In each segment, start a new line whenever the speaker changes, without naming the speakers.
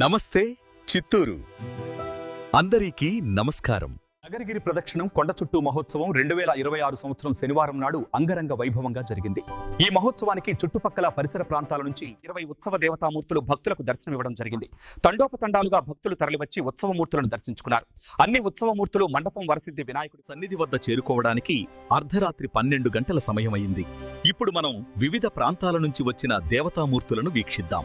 నమస్తే చిత్తూరు. అందరికీ నమస్కారం. నగరగిరి ప్రదక్షిణం కొండ చుట్టూ మహోత్సవం రెండు వేల ఇరవై ఆరు సంవత్సరం శనివారం నాడు అంగరంగ వైభవంగా జరిగింది. ఈ మహోత్సవానికి చుట్టుపక్కల పరిసర ప్రాంతాల నుంచి ఇరవై ఉత్సవ దేవతామూర్తులు భక్తులకు దర్శనమివ్వడం జరిగింది. తండోపతండాలుగా భక్తులు తరలివచ్చి ఉత్సవమూర్తులను దర్శించుకున్నారు. అన్ని ఉత్సవమూర్తులు మండపం వరసిద్ధి వినాయకుడి సన్నిధి వద్ద చేరుకోవడానికి అర్ధరాత్రి పన్నెండు గంటల సమయమైంది. ఇప్పుడు మనం వివిధ ప్రాంతాల నుంచి వచ్చిన దేవతామూర్తులను వీక్షిద్దాం.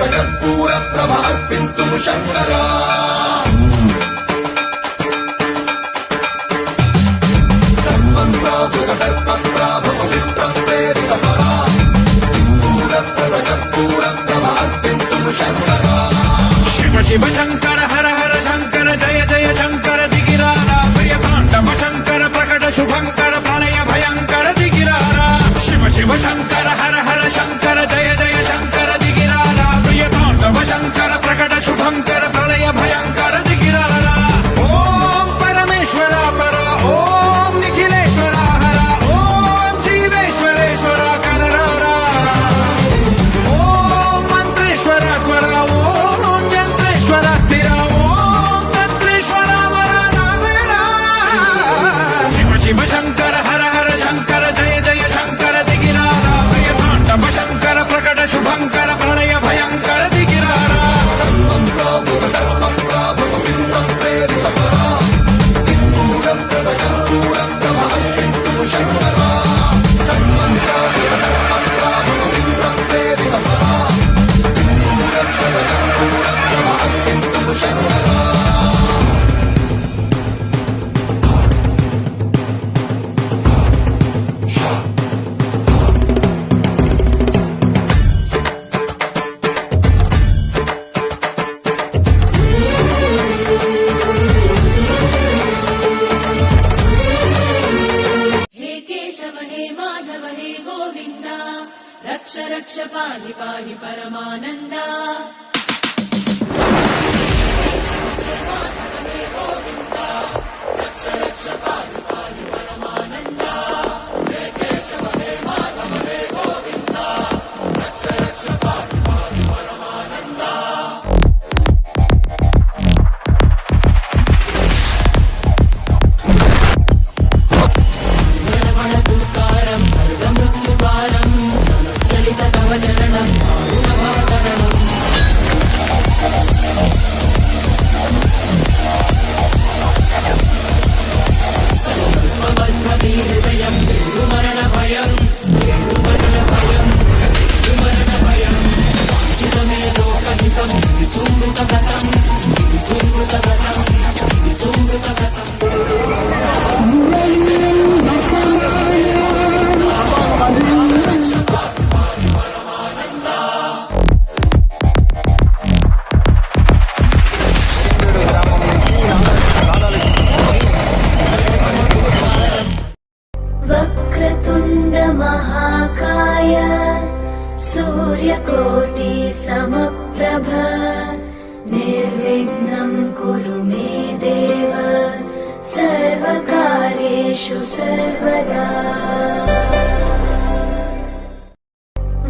దిక్పూర ప్రద కర్పూర ప్రభ అర్పింతు శంకరా. సర్వం ప్రావృత దర్ప ప్రాభవ విప్ర ప్రేరితమరా దిక్పూర ప్రద కర్పూర ప్రభ అర్పింతు శంకరా.
శివ శివ శంకర హర హర శంకర జయ జయ శంకర దిగిరారా.
రక్ష రక్ష
పాహి పాహి పరమానందా. రక్ష రక్ష పాహి పాహి పరమానంద. सर्वकार्येषु सर्वदा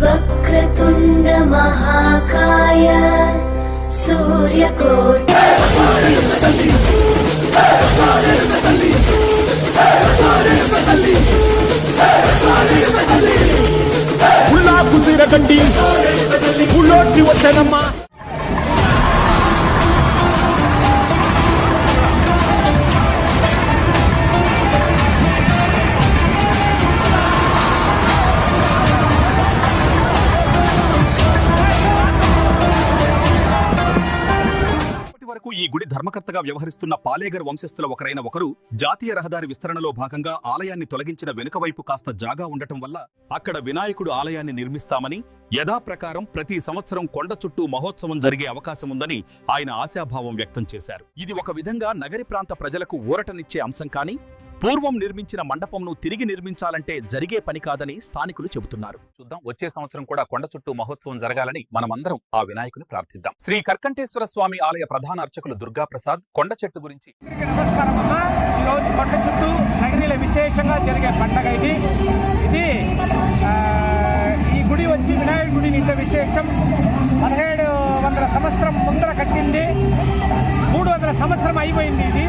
वक्रतुण्ड महाकाय सूर्यकोटि
ఉల్లా కుదిరగండి ఉల్లోకి వచ్చానమ్మా
గుడి వ్యవహరిస్తున్న పాలేగర్ వంశస్థుల ఒకరైన ఒకరు జాతీయ రహదారి విస్తరణలో భాగంగా ఆలయాన్ని తొలగించిన వెనుక వైపు కాస్త జాగా ఉండటం వల్ల అక్కడ వినాయకుడు ఆలయాన్ని నిర్మిస్తామని యథాప్రకారం ప్రతి సంవత్సరం కొండ చుట్టూ మహోత్సవం జరిగే అవకాశం ఉందని ఆయన ఆశాభావం వ్యక్తం చేశారు. ఇది ఒక విధంగా నగరి ప్రాంత ప్రజలకు ఊరటనిచ్చే అంశం కానీ పూర్వం నిర్మించిన మండపంను తిరిగి నిర్మించాలంటే జరిగే పని కాదని స్థానికులు చెబుతున్నారు. చూద్దాం. వచ్చే సంవత్సరం కూడా కొండ చుట్టూ మహోత్సవం జరగాలని మనమందరం ఆ వినాయకుని ప్రార్థిద్దాం. శ్రీ కర్కంటేశ్వర స్వామి ఆలయ ప్రధాన అర్చకులు దుర్గా ప్రసాద్ కొండ చెట్టు గురించి.
అందరికీ నమస్కారం అమ్మ. ఈరోజు కొండ చుట్టూ నగరిలో విశేషంగా జరిగే పండగ ఇది. ఇది ఈ గుడి వచ్చి వినాయక గుడి ఇంత విశేషం. పదిహేడు వందల సంవత్సరం ముందర కట్టింది. మూడు వందల సంవత్సరం అయిపోయింది ఇది.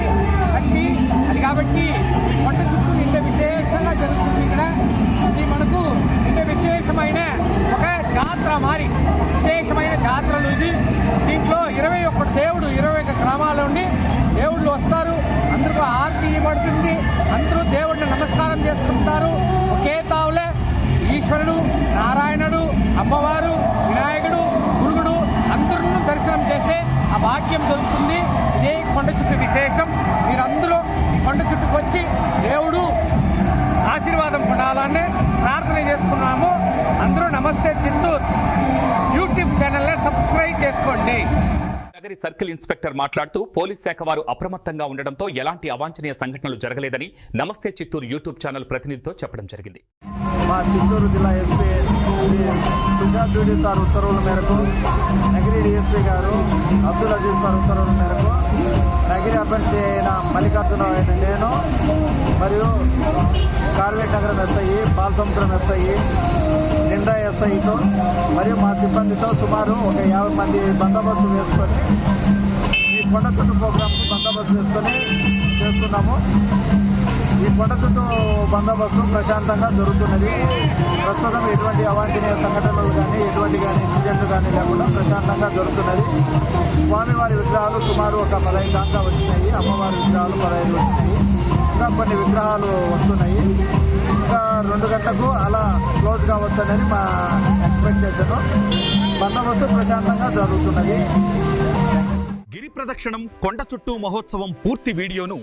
కాబట్టి ఈ కొండ చుట్టూ ఇంత విశేషంగా జరుగుతుంది ఇక్కడ. ఇది మనకు ఇంత విశేషమైన ఒక జాతర మారి చేయండి
నగరి సర్కిల్ ఇన్స్పెక్టర్ మాట్లాడుతూ పోలీస్ శాఖ వారు అప్రమత్తంగా ఉండడంతో ఎలాంటి అవాంఛనీయ సంఘటనలు జరగలేదని నమస్తే చిత్తూరు యూట్యూబ్ ఛానల్ ప్రతినిధితో చెప్పడం జరిగింది.
మా చిత్తూరు జిల్లా ఎస్పీ తుషార్ డ్యూటీ సార్ ఉత్తర్వుల మేరకు నగరి డిఎస్పీ గారు అబ్దుల్ అజీజ్ సార్ ఉత్తర్వుల మేరకు నగిరి అభ్యర్థి అయిన మల్లికార్జున నేను మరియు కార్వేట్ నగరం ఎస్ఐ బాలసముద్రం ఎస్ఐ నిండా ఎస్ఐతో మరియు మా సిబ్బందితో సుమారు ఒక యాభై మంది బందోబస్తు వేసుకొని ఈ కొండ చుట్టూ ప్రోగ్రామ్కి బందోబస్తు వేసుకొని చేస్తున్నాము. ఈ కొండ చుట్టూ బందోబస్తు ప్రశాంతంగా జరుగుతున్నది. ప్రస్తుతం ఎటువంటి అవాంఛనీయ సంఘటనలు కానీ ఎటువంటి కానీ ఇన్సిడెంట్లు కానీ లేకుండా ప్రశాంతంగా జరుగుతున్నది. స్వామివారి విగ్రహాలు సుమారు ఒక పదహైదు దాకా వచ్చినాయి. అమ్మవారి విగ్రహాలు పదహైదు వచ్చినాయి. ఇంకా కొన్ని విగ్రహాలు వస్తున్నాయి. ఇంకా రెండు గంటలకు అలా క్లోజ్ కావచ్చు అనేది మా ఎక్స్పెక్టేషన్. బందోబస్తు ప్రశాంతంగా జరుగుతున్నది.
గిరి ప్రదక్షిణం కొండ చుట్టూ మహోత్సవం పూర్తి వీడియోను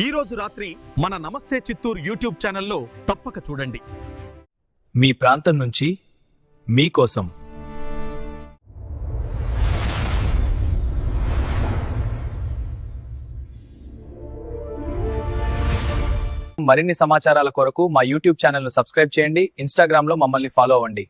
ఈ రోజు రాత్రి మన నమస్తే చిత్తూరు యూట్యూబ్ ఛానల్లో తప్పక చూడండి.
మీ ప్రాంతం నుంచి మీకోసం మరిన్ని సమాచారాల కొరకు మా యూట్యూబ్ ఛానల్ను సబ్స్క్రైబ్ చేయండి ఇన్స్టాగ్రామ్లో మమ్మల్ని ఫాలో అవ్వండి.